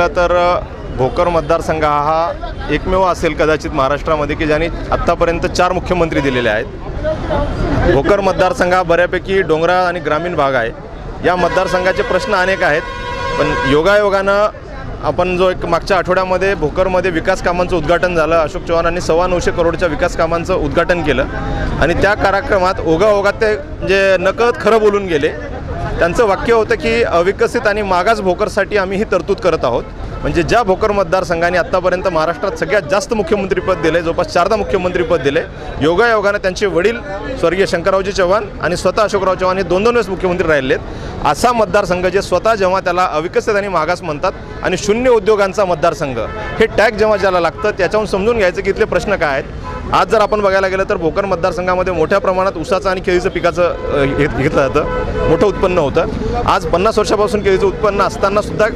बघितलं तर भोकर मतदारसंघ हा एकमेव असेल कदाचित महाराष्ट्रामध्ये की ज्यांनी आत्तापर्यंत चार मुख्यमंत्री दिलेले आहेत. भोकर मतदारसंघ हा बऱ्यापैकी डोंगराळ आणि ग्रामीण भाग आहे. या मतदारसंघाचे प्रश्न अनेक आहेत पण योगायोगानं आपण जो एक मागच्या आठवड्यामध्ये भोकरमध्ये विकास कामांचं उद्घाटन झालं अशोक चव्हाणांनी सव्वा नऊशे करोडच्या विकास कामांचं उद्घाटन केलं आणि त्या कार्यक्रमात ओघाओघात ते म्हणजे नकळत खरं बोलून गेले. त्यांचं वाक्य होतं की अविकसित आणि मागास भोकरसाठी आम्ही ही तरतूद करत आहोत. म्हणजे ज्या भोकर मतदारसंघाने आत्तापर्यंत महाराष्ट्रात सगळ्यात जास्त मुख्यमंत्रीपद दिले जवळपास चारदा मुख्यमंत्रीपद दिले योगायोगानं त्यांचे वडील स्वर्गीय शंकररावजी चव्हाण आणि स्वतः अशोकराव चव्हाण हे दोन दोन वेळेस मुख्यमंत्री राहिलेत. असा मतदारसंघ जे स्वतः जेव्हा त्याला अविकसित आणि मागास म्हणतात आणि शून्य उद्योगांचा मतदारसंघ हे टॅग जेव्हा ज्याला लागतं त्याच्याहून समजून घ्यायचं की इथले प्रश्न काय आहेत. आज जर आपण बघायला गेलं तर भोकर मतदारसंघामध्ये मोठ्या प्रमाणात ऊसाचं आणि केळीचं पिकाचं घेत घेतलं जातं. मोठं उत्पन्न होतं. आज पन्नास वर्षापासून केळीचं उत्पन्न असताना सुद्धा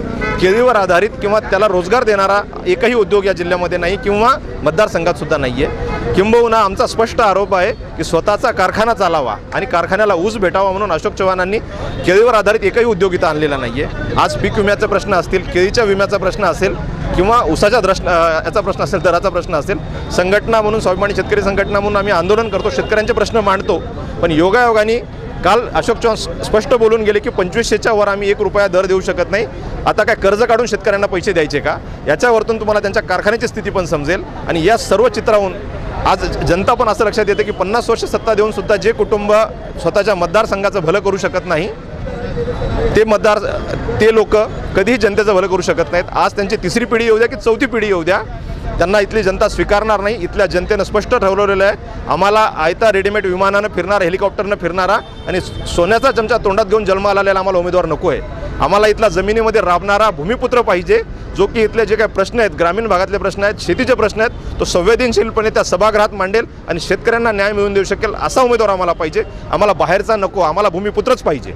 केळीवर आधारित किंवा त्याला रोजगार देणारा एकही उद्योग या जिल्ह्यामध्ये नाही किंवा मतदारसंघात सुद्धा नाही आहे किंबहुना आमचा स्पष्ट आरोप आहे की स्वतःचा कारखाना चालावा आणि कारखान्याला ऊस भेटावा म्हणून अशोक चव्हाणांनी केळीवर आधारित एकही उद्योग इथं आणलेला नाही आहे आज पीक विम्याचा प्रश्न असतील केळीच्या विम्याचा प्रश्न असेल किंवा ऊसाच्या द्रश्न याचा प्रश्न असेल दराचा प्रश्न असेल संघटना म्हणून स्वाभिमानी शेतकरी संघटना म्हणून आम्ही आंदोलन करतो शेतकऱ्यांचे प्रश्न मांडतो. पण योगायोगाने काल अशोक चव्हाण स्पष्ट बोलून गेले की पंचवीसशेच्या वर आम्ही एक रुपया दर देऊ शकत नाही. आता काय कर्ज काढून शेतकऱ्यांना पैसे द्यायचे का? याच्यावरतून तुम्हाला त्यांच्या कारखान्याची स्थिती पण समजेल आणि या सर्व चित्राहून आज जनता पण असं लक्षात येते की पन्नास वर्ष सत्ता देऊन सुद्धा जे कुटुंब स्वतःच्या मतदारसंघाचं भलं करू शकत नाही ते मतदार ते लोक कधीही जनतेचं भलं करू शकत नाहीत. आज त्यांची तिसरी पिढी येऊ द्या की चौथी पिढी येऊ द्या त्यांना इथली जनता स्वीकारणार नाही इथल्या जनतेनं स्पष्ट ठरवलेलं आहे आम्हाला आयता रेडीमेड विमानानं फिरणारा हेलिकॉप्टरनं फिरणारा आणि सोन्याचा चमचा तोंडात घेऊन जन्माला आलेला आम्हाला उमेदवार नको आहे आम्हाला इथला जमिनीमध्ये राबणारा भूमिपुत्र पाहिजे जो की इथले जे काही प्रश्न आहेत ग्रामीण भागातले प्रश्न आहेत शेतीचे प्रश्न आहेत तो संवेदनशीलपणे त्या सभागृहात मांडेल आणि शेतकऱ्यांना न्याय मिळवून देऊ शकेल असा उमेदवार आम्हाला पाहिजे. आम्हाला बाहेरचा नको आम्हाला भूमिपुत्रच पाहिजे.